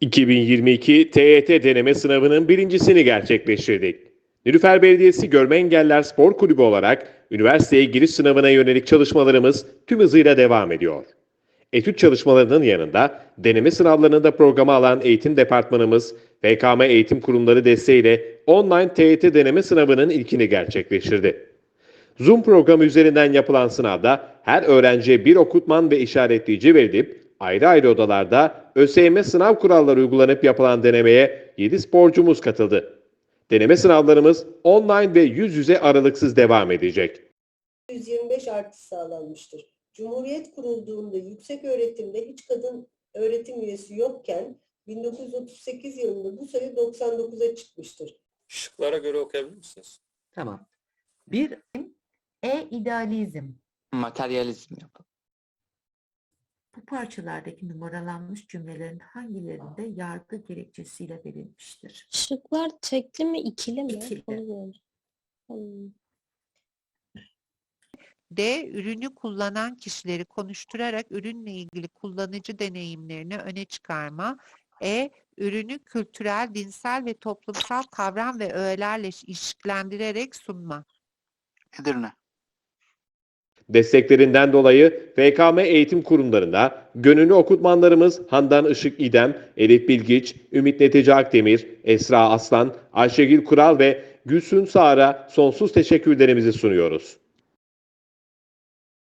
2022 TYT deneme sınavının birincisini gerçekleştirdik. Nilüfer Belediyesi Görme Engeller Spor Kulübü olarak üniversiteye giriş sınavına yönelik çalışmalarımız tüm hızıyla devam ediyor. Etüt çalışmalarının yanında deneme sınavlarını da programa alan eğitim departmanımız FKM Eğitim Kurumları desteğiyle online TYT deneme sınavının ilkini gerçekleştirdi. Zoom programı üzerinden yapılan sınavda her öğrenciye bir okutman ve işaretleyici verilip ayrı ayrı odalarda ÖSYM sınav kuralları uygulanıp yapılan denemeye 7 sporcumuz katıldı. Deneme sınavlarımız online ve yüz yüze aralıksız devam edecek. 125 artış sağlanmıştır. Cumhuriyet kurulduğunda yüksek öğretimde hiç kadın öğretim üyesi yokken 1938 yılında bu sayı 99'a çıkmıştır. Şıklara göre okuyabilir misiniz? Tamam. Bir e-idealizm. Materyalizm yapın. Bu parçalardaki numaralanmış cümlelerin hangilerinde yargı gerekçesiyle verilmiştir? Şıklar tekli mi ikili mi? İkili. Hmm. D. Ürünü kullanan kişileri konuşturarak ürünle ilgili kullanıcı deneyimlerini öne çıkarma. E. Ürünü kültürel, dinsel ve toplumsal kavram ve öğelerle ilişkilendirerek sunma. Edirne. Desteklerinden dolayı FKM eğitim kurumlarında gönüllü okutmanlarımız Handan Işık İdem, Elif Bilgiç, Ümit Netice Akdemir, Esra Aslan, Ayşegül Kural ve Gülsün Sağar'a sonsuz teşekkürlerimizi sunuyoruz.